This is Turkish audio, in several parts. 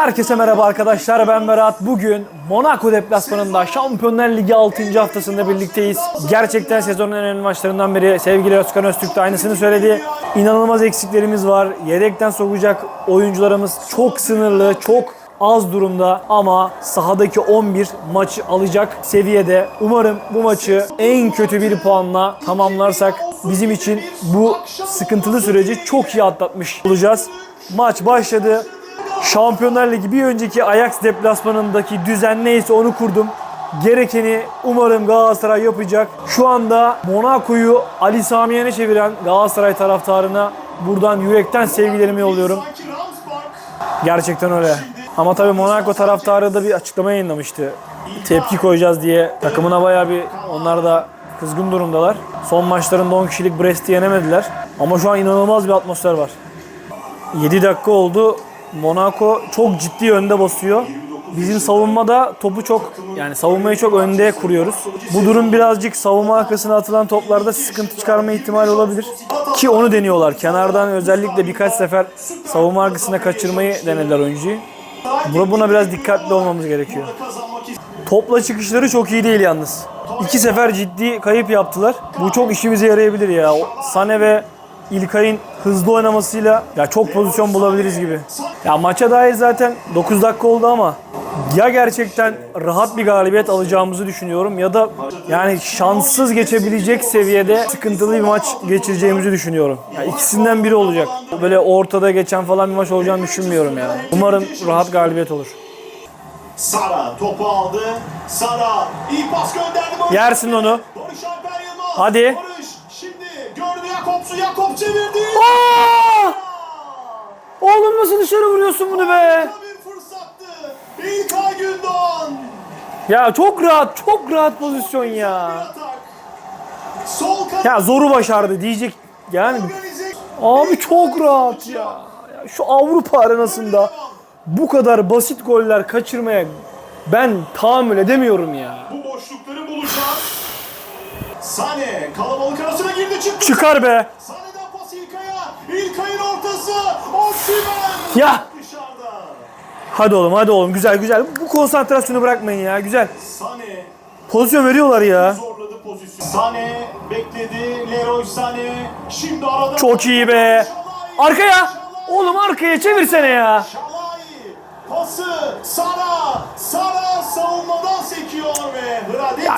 Herkese merhaba arkadaşlar ben Berat. Bugün Monaco deplasmanında Şampiyonlar Ligi 6. haftasında birlikteyiz. Gerçekten sezonun en önemli maçlarından biri. Sevgili Özkan Öztürk de aynısını söyledi. İnanılmaz eksiklerimiz var. Yedekten sokacak oyuncularımız çok sınırlı, çok az durumda ama sahadaki 11 maçı alacak seviyede. Umarım bu maçı en kötü bir puanla tamamlarsak bizim için bu sıkıntılı süreci çok iyi atlatmış olacağız. Maç başladı. Şampiyonlar Ligi bir önceki Ajax deplasmanındaki düzen neyse onu kurdum. Gerekeni umarım Galatasaray yapacak. Şu anda Monaco'yu Ali Sami Yen'e çeviren Galatasaray taraftarına buradan yürekten sevgilerimi yolluyorum. Gerçekten öyle. Ama tabii Monaco taraftarı da bir açıklama yayınlamıştı. Tepki koyacağız diye. Takımına bayağı bir onlar da kızgın durumdalar. Son maçlarında 10 kişilik Brest'i yenemediler. Ama şu an inanılmaz bir atmosfer var. 7 dakika oldu. Monaco çok ciddi önde basıyor. Bizim savunmada topu çok yani savunmayı çok önde kuruyoruz. Bu durum birazcık savunma arkasına atılan toplarda sıkıntı çıkarma ihtimali olabilir. Ki onu deniyorlar. Kenardan özellikle birkaç sefer savunma arkasına kaçırmayı denediler oyuncuyu. Buna, buna biraz dikkatli olmamız gerekiyor. Topla çıkışları çok iyi değil yalnız. İki sefer ciddi kayıp yaptılar. Bu çok işimize yarayabilir ya. Sane ve İlkay'ın hızlı oynamasıyla ya çok pozisyon bulabiliriz gibi. Ya maça dair zaten 9 dakika oldu ama ya gerçekten rahat bir galibiyet alacağımızı düşünüyorum ya da yani şanssız geçebilecek seviyede sıkıntılı bir maç geçireceğimizi düşünüyorum. Ya ikisinden biri olacak. Böyle ortada geçen falan bir maç olacağını düşünmüyorum yani. Umarım rahat galibiyet olur. Sara topu aldı. Sara iyi pas gönderdi. Yersin onu. Hadi. Jakobs'u. Jakob çevirdi. Aa! Oğlum nasıl dışarı vuruyorsun bunu be? Bir fırsattı. İlkay Gündoğan. Ya çok rahat, çok rahat pozisyon ya. Sol kanat. Ya zoru başardı diyecek. Yani abi çok rahat ya. Ya Şu Avrupa arenasında bu kadar basit goller kaçırmaya ben tahammül edemiyorum ya. Bu boşlukları. Sane kalabalık arasına girdi çıktı. Çıkar be. Sane'den pas İlkay'a. İlkay'ın ortası. Osimhen. Ya. Dışarıda. Hadi oğlum hadi oğlum güzel güzel. Bu konsantrasyonu bırakmayın ya güzel. Sane Pozisyon veriyorlar ya. zorladı pozisyon. Sane bekledi. Leroy Sane. Şimdi arada. Çok iyi be. Arkaya. Oğlum arkaya çevirsene ya. Şalay. Pası. Sara. Sara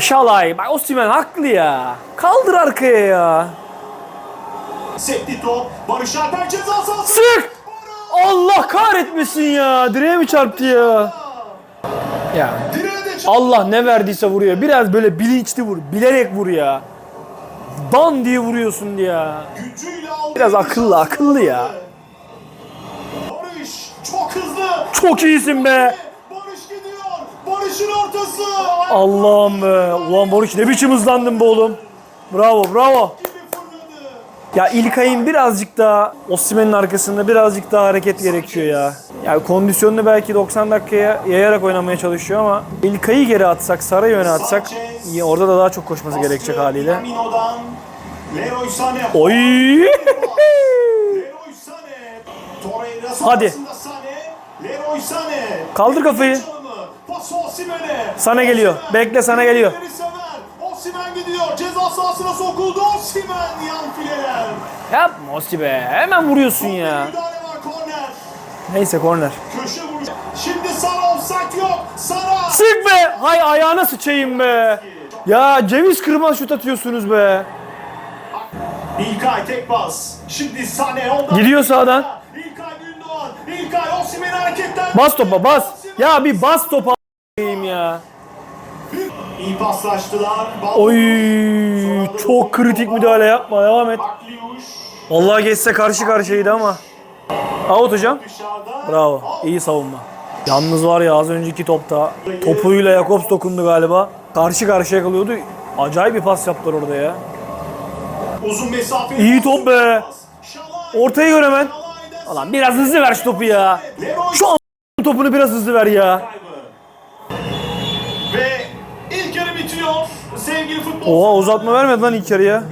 Şalay bak Osimhen haklı ya. Kaldır arkaya ya. Sekti top. Barış Alper ceza sahası. Sık. Allah kahretmesin ya. Direğe mi çarptı ya? Ya. Allah ne verdiyse vuruyor. Biraz böyle bilinçli vur. Bilerek vur ya. Dan diye vuruyorsun diye ya. Biraz akıllı, akıllı ya. Barış çok hızlı. Çok iyisin be. Barış'ın ortası. Allah'ım be. Ulan Barış ne biçim hızlandın be oğlum. Bravo bravo. Ya İlkay'ın birazcık daha Osimhen'in arkasında birazcık daha hareket gerekiyor ya. Ya kondisyonunu belki 90 dakikaya yayarak oynamaya çalışıyor ama İlkay'ı geri atsak, Saray'ı öne atsak iyi, orada da daha çok koşması gerekecek haliyle. Oy! Hadi. Kaldır kafayı. Sana geliyor. Bekle, sana geliyor. Osimhen gidiyor. Ceza sahasına sokuldu. Osimhen yan fileler. Yapma Osi be. Hemen vuruyorsun ya. Neyse korner. Köşe vuruş. Şimdi Sara offside yok. Sara. Sık be! Hay ayağına sıçayım be. Ya ceviz kırmaz şut atıyorsunuz be. İlkay tek pas. Şimdi Sané ondan. Gidiyor sağdan. İlkay Gündoğan. İlkay Osimhen hareketler. Bas topa bas. Ya bir bas topa. İyi paslaştılar. Oy çok kritik müdahale yapma devam et. Vallahi geçse karşı karşıyaydı ama. Out hocam. Bravo. iyi savunma. Yalnız var ya az önceki topta topuyla Jakobs dokundu galiba. Karşı karşıya kalıyordu. Acayip bir pas yaptılar orada ya. Uzun mesafe. İyi top be. Ortayı gör hemen. Ulan biraz hızlı ver şu topu ya. Şu an topunu biraz hızlı ver ya. Ve. Sevgili futbol. Oha uzatma vermedi lan ilk yarıya.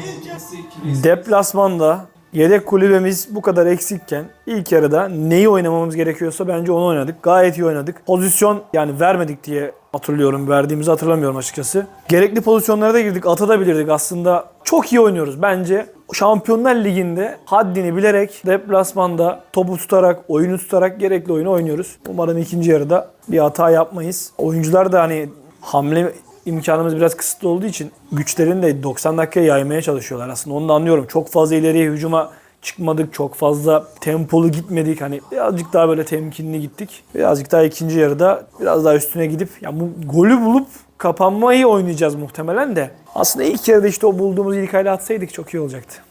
Deplasmanda Yedek kulübemiz bu kadar eksikken ilk yarıda neyi oynamamız gerekiyorsa bence onu oynadık. Gayet iyi oynadık. Pozisyon yani vermedik diye hatırlıyorum. Verdiğimizi hatırlamıyorum açıkçası. Gerekli pozisyonlara da girdik. Atabilirdik aslında. Çok iyi oynuyoruz bence. Şampiyonlar Ligi'nde haddini bilerek deplasmanda topu tutarak, oyunu tutarak gerekli oyunu oynuyoruz. Umarım ikinci yarıda bir hata yapmayız. Oyuncular da hani hamle imkanımız biraz kısıtlı olduğu için güçlerini de 90 dakikaya yaymaya çalışıyorlar. Aslında onu da anlıyorum. Çok fazla ileriye hücuma çıkmadık. Çok fazla tempolu gitmedik. Hani birazcık daha böyle temkinli gittik. Birazcık daha ikinci yarıda biraz daha üstüne gidip ya bu golü bulup kapanmayı oynayacağız muhtemelen de. Aslında ilk yarıda işte o bulduğumuz ilk ayla atsaydık çok iyi olacaktı.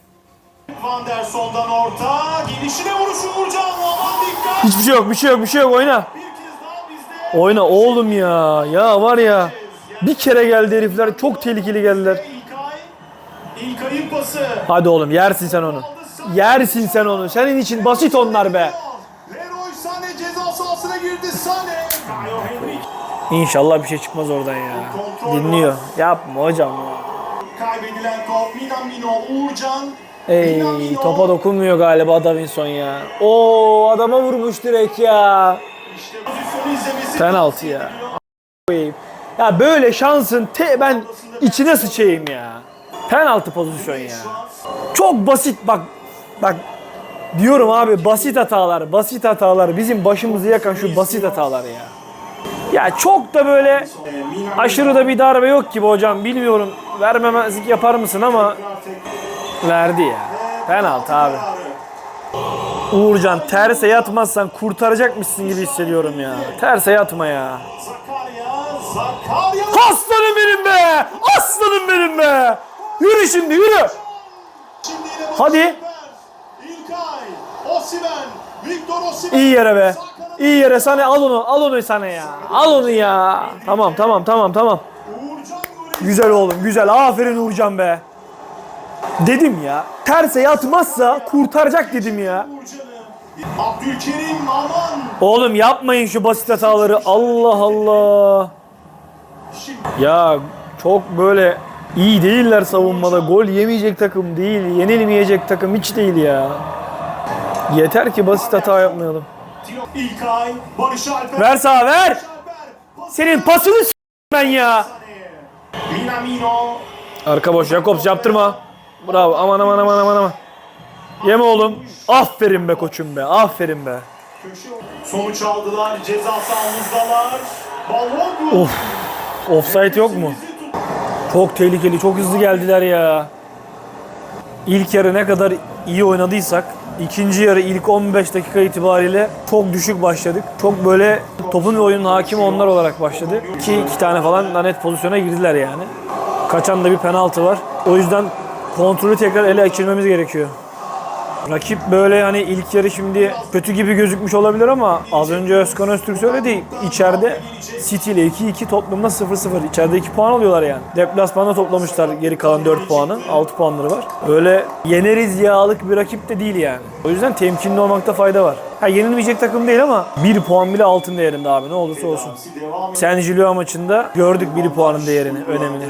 Van der Son'dan orta. Gelişine vuruşu Uğurcan. Aman dikkat. Hiçbir şey yok, bir şey yok, bir şey yok. Oyna. Oyna oğlum ya. Ya var ya. Bir kere geldi herifler. Çok tehlikeli geldiler. İlkay. İlkay'ın pası. Hadi oğlum yersin sen onu. Yersin sen onu. Senin için basit onlar be. Leroy Sané ceza sahasına girdi. Sané. İnşallah bir şey çıkmaz oradan ya. Dinliyor. Yapma hocam. Kaybedilen top. Minamino. Uğurcan. Ey Minamino. topa dokunmuyor galiba Davinson ya. Oo adama vurmuş direkt ya. İşte. Penaltı ya. Ya böyle şansın te ben içine sıçayım ya. Penaltı pozisyon ya. Çok basit bak. Bak diyorum abi basit hatalar, basit hatalar bizim başımızı yakan şu basit hatalar ya. Ya çok da böyle aşırı da bir darbe yok gibi hocam. Bilmiyorum vermemezlik yapar mısın ama verdi ya. Penaltı abi. Uğurcan terse yatmazsan kurtaracakmışsın gibi hissediyorum ya. Terse yatma ya. Aslanım benim be! Aslanım benim be! Yürü şimdi yürü! Hadi. İyi yere be. İyi yere sana al onu. Al onu sana ya. Al onu ya. Tamam tamam tamam tamam. Güzel oğlum güzel. Aferin Uğurcan be. Dedim ya. Terse yatmazsa kurtaracak dedim ya. Abdülkerim aman. Oğlum yapmayın şu basit hataları. Allah Allah. Ya çok böyle iyi değiller savunmada. Gol yemeyecek takım değil. Yenilmeyecek takım hiç değil ya. Yeter ki basit hata yapmayalım. İlkay. Barış Alper. Ver sağa ver. Senin pasını s- ben ya. Minamino. Arka boş Jakobs yaptırma. Bravo aman aman aman aman aman. Yeme oğlum. Aferin be koçum be. Aferin be. Sonuç aldılar. Ceza sahamızdalar. Balon Of. Offside yok mu? Çok tehlikeli. Çok hızlı geldiler ya. İlk yarı ne kadar iyi oynadıysak ikinci yarı ilk 15 dakika itibariyle çok düşük başladık. Çok böyle topun ve oyunun hakimi onlar olarak başladı. Ki iki tane falan net pozisyona girdiler yani. Kaçan da bir penaltı var. O yüzden kontrolü tekrar ele geçirmemiz gerekiyor. Rakip böyle hani ilk yarı şimdi kötü gibi gözükmüş olabilir ama az önce Özkan Öztürk söyledi. İçeride City ile 2-2 Tottenham'da 0-0. İçeride 2 puan alıyorlar yani. Deplasmanda toplamışlar geri kalan 4 puanı. 6 puanları var. Öyle yeneriz yağlık bir rakip de değil yani. O yüzden temkinli olmakta fayda var. Ha yenilmeyecek takım değil ama 1 puan bile altın değerinde abi ne olursa olsun. San Gilio maçında gördük 1 puanın değerini, önemini.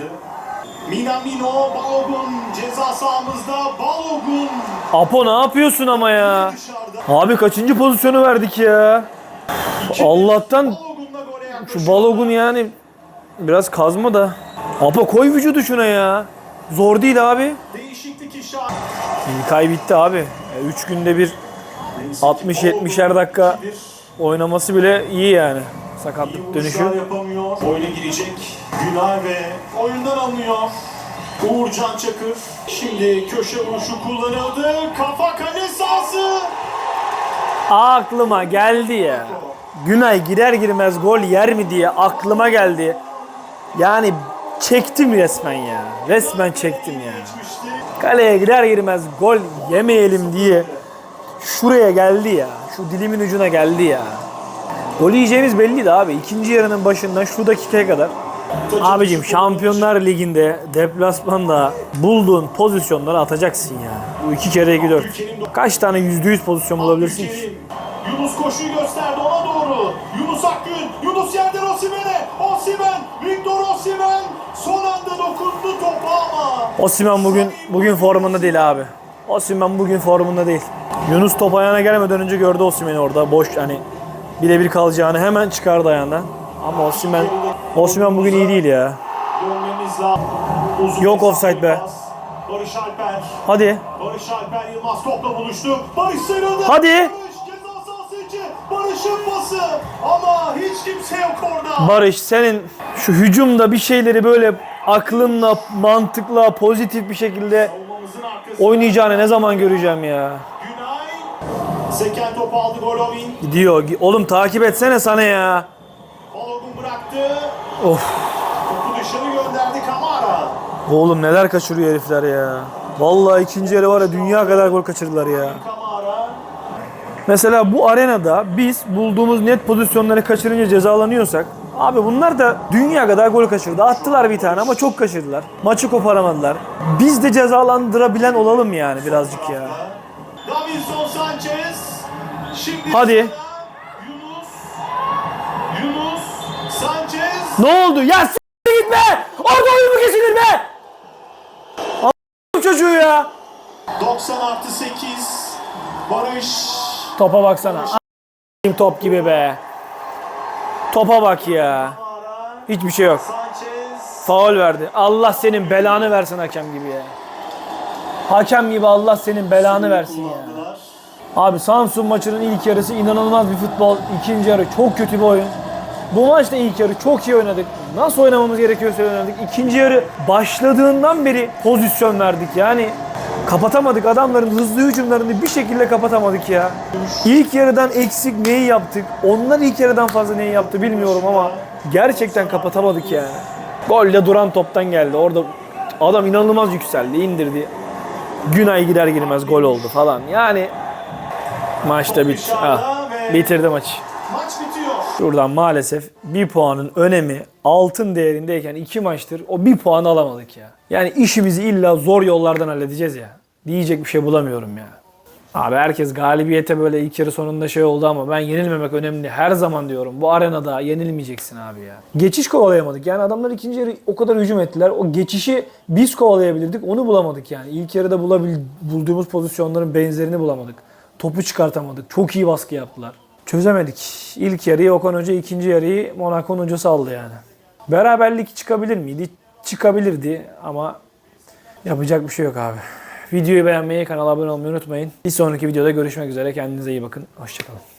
Minamino, Balogun ceza sahamızda. Balogun Apo ne yapıyorsun ama ya? Abi kaçıncı pozisyonu verdik ya? Allah'tan. Şu Balogun yani biraz kazma da. Apo koy vücudu şuna ya. Zor değil abi. Değişiklik işareti. İlkay bitti abi. 3 günde bir 60-70'er dakika oynaması bile iyi yani. Sakatlık dönüşü. Yapamıyor. Oyuna girecek. Günay ve oyundan alınıyor. Uğurcan Çakır. Şimdi köşe vuruşu kullanıldı. Kafa kale sahası. Aklıma geldi ya. Günay girer girmez gol yer mi diye aklıma geldi. Yani çektim resmen ya. Resmen çektim ya. Kaleye girer girmez gol yemeyelim diye şuraya geldi ya. Şu dilimin ucuna geldi ya. Gol yiyeceğimiz belliydi abi. İkinci yarının başından şu dakikaya kadar. Abicim Şampiyonlar Ligi'nde deplasmanda bulduğun pozisyonları atacaksın ya. Bu iki kere iki dört. Kaç tane yüzde yüz pozisyon bulabilirsin ki? Yunus koşuyu gösterdi ona doğru. Yunus Akgün. Yunus yerden Osimhen'e. Osimhen. Victor Osimhen. Son anda dokundu topa ama. Osimhen bugün bugün formunda değil abi. Osimhen bugün formunda değil. Yunus top ayağına gelmeden önce gördü Osimhen'i orada. Boş hani birebir kalacağını hemen çıkardı ayağından. Ama Osimhen Osimhen bugün iyi değil ya. Yok offside be. Barış Alper. Hadi. Barış Alper Yılmaz topla buluştu. Barış sıyrıldı. Hadi. Barış'ın pası. Ama hiç kimse yok orada. Barış senin şu hücumda bir şeyleri böyle aklınla, mantıkla, pozitif bir şekilde oynayacağını ne zaman göreceğim ya. Seken topu aldı Golovin. Gidiyor. Oğlum takip etsene sana ya. Balogun bıraktı. Of. Topu dışarı gönderdi Kamara. Oğlum neler kaçırıyor herifler ya. Vallahi ikinci yarı var ya dünya kadar gol kaçırdılar ya. Kamara. Mesela bu arenada biz bulduğumuz net pozisyonları kaçırınca cezalanıyorsak Abi bunlar da dünya kadar gol kaçırdı. Attılar bir tane ama çok kaçırdılar. Maçı koparamadılar. Biz de cezalandırabilen olalım yani birazcık ya. Şimdi Hadi. Yunus. Yunus. Sanchez. Ne oldu? Ya s**t git be! Orada oyun mu kesilir be? A**ım çocuğu ya. 90 artı 8. Barış. Topa baksana. A**ım top gibi be. Topa bak ya. Hiçbir şey yok. Sanchez. Faul verdi. Allah senin belanı versin hakem gibi ya. Hakem gibi Allah senin belanı versin ya. Abi Samsun maçının ilk yarısı inanılmaz bir futbol. İkinci yarı çok kötü bir oyun. Bu maçta ilk yarı çok iyi oynadık. Nasıl oynamamız gerekiyorsa oynadık. İkinci yarı başladığından beri pozisyon verdik. Yani kapatamadık. Adamların hızlı hücumlarını bir şekilde kapatamadık ya. İlk yarıdan eksik neyi yaptık? Onlar ilk yarıdan fazla neyi yaptı bilmiyorum ama gerçekten kapatamadık yani. Gol de duran toptan geldi. Orada adam inanılmaz yükseldi, indirdi. Günay girer girmez gol oldu falan. Yani maçta bit. Ha, bitirdi. Maç bitiyor. Şuradan maalesef bir puanın önemi altın değerindeyken iki maçtır o bir puan alamadık ya. Yani işimizi illa zor yollardan halledeceğiz ya. Diyecek bir şey bulamıyorum ya. Abi herkes galibiyete böyle ilk yarı sonunda şey oldu ama ben yenilmemek önemli. Her zaman diyorum bu arenada yenilmeyeceksin abi ya. Geçiş kovalayamadık. Yani adamlar ikinci yarı o kadar hücum ettiler. O geçişi biz kovalayabilirdik. Onu bulamadık yani. İlk yarıda bulabil, bulduğumuz pozisyonların benzerini bulamadık. Topu çıkartamadık. Çok iyi baskı yaptılar. Çözemedik. İlk yarıyı Okan Hoca, ikinci yarıyı Monaco'nun hocası aldı yani. Beraberlik çıkabilir miydi? Çıkabilirdi ama yapacak bir şey yok abi. Videoyu beğenmeyi, kanala abone olmayı unutmayın. Bir sonraki videoda görüşmek üzere. Kendinize iyi bakın. Hoşçakalın.